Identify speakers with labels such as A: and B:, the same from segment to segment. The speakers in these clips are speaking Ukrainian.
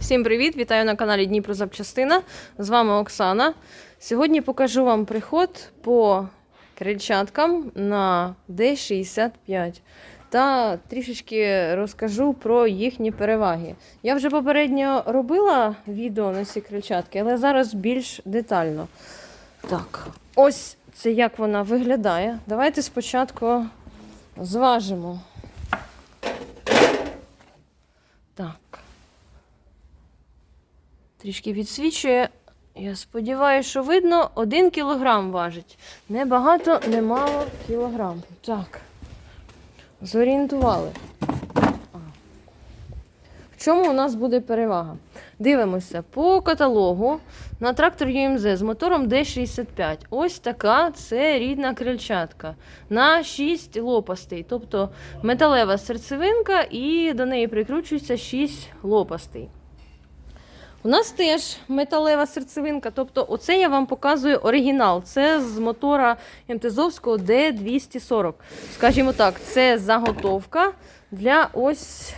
A: Всім привіт! Вітаю на каналі Дніпро Запчастина. З вами Оксана. Сьогодні покажу вам приход по крильчаткам на D65 та трішечки розкажу про їхні переваги. Я вже попередньо робила відео на ці крильчатки, але зараз більш детально. Так, ось це як вона виглядає. Давайте спочатку зважимо. Так. Трішки відсвічує. Я сподіваюся, що видно, один кілограм важить. Не багато, не мало кілограм. Так. Зорієнтували. В чому у нас буде перевага? Дивимося по каталогу на трактор UMZ з мотором D65. Ось така це рідна крильчатка на 6 лопастей. Тобто металева серцевинка і до неї прикручується 6 лопастей. У нас теж металева серцевинка, тобто оце я вам показую оригінал. Це з мотора МТЗовського D240. Скажімо так, це заготовка для ось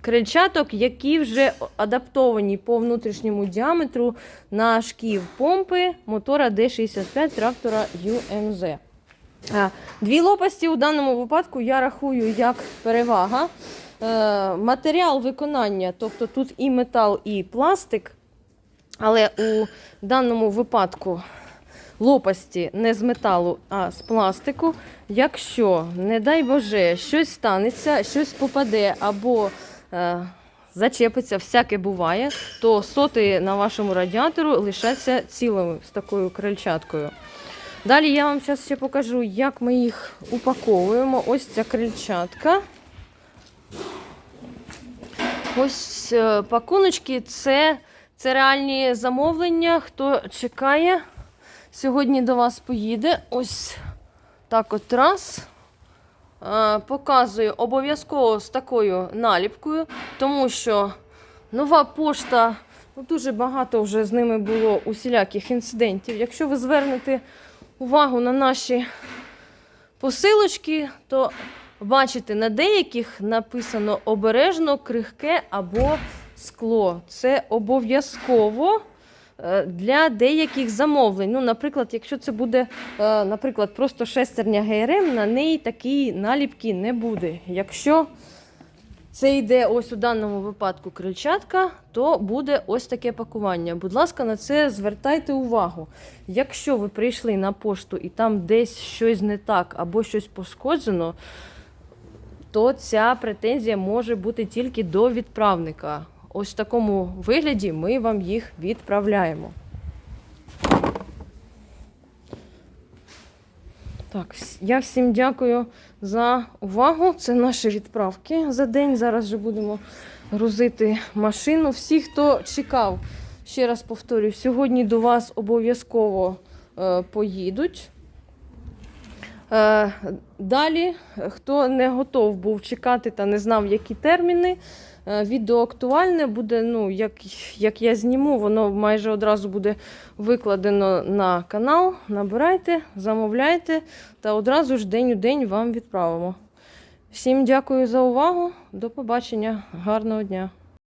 A: крильчаток, які вже адаптовані по внутрішньому діаметру на шків помпи мотора D65 трактора UMZ. Дві лопасті у даному випадку я рахую як перевага. Е, Матеріал виконання, тобто тут і метал, і пластик, але у даному випадку лопасті не з металу, а з пластику. Якщо, не дай Боже, щось станеться, щось попаде або е, зачепиться, всяке буває, то соти на вашому радіатору лишаться цілими з такою крильчаткою. Далі я вам зараз ще покажу, як ми їх упаковуємо. Ось ця крильчатка. Ось е, пакуночки це, це реальні замовлення. Хто чекає, сьогодні до вас поїде. Ось так от раз. Е, Показую обов'язково з такою наліпкою, тому що нова пошта, ну, дуже багато вже з ними було усіляких інцидентів. Якщо ви звернете увагу на наші посилочки, то бачите, на деяких написано обережно, крихке або скло. Це обов'язково е, для деяких замовлень. Ну, Наприклад, якщо це буде, е, наприклад, просто шестерня ГРМ, на неї такої наліпки не буде. Якщо це йде ось у даному випадку крильчатка, то буде ось таке пакування. Будь ласка, на це звертайте увагу. Якщо ви прийшли на пошту і там десь щось не так або щось пошкоджено, то ця претензія може бути тільки до відправника. Ось в такому вигляді ми вам їх відправляємо. Так, я всім дякую за увагу. Це наші відправки за день. Зараз вже будемо грузити машину. Всі, хто чекав, ще раз повторюю, сьогодні до вас обов'язково е, поїдуть. Е, далі, хто не готов був чекати та не знав, які терміни, е, відео актуальне буде, ну, як, як я зніму, воно майже одразу буде викладено на канал. Набирайте, замовляйте та одразу ж день у день вам відправимо. Всім дякую за увагу. До побачення. Гарного дня!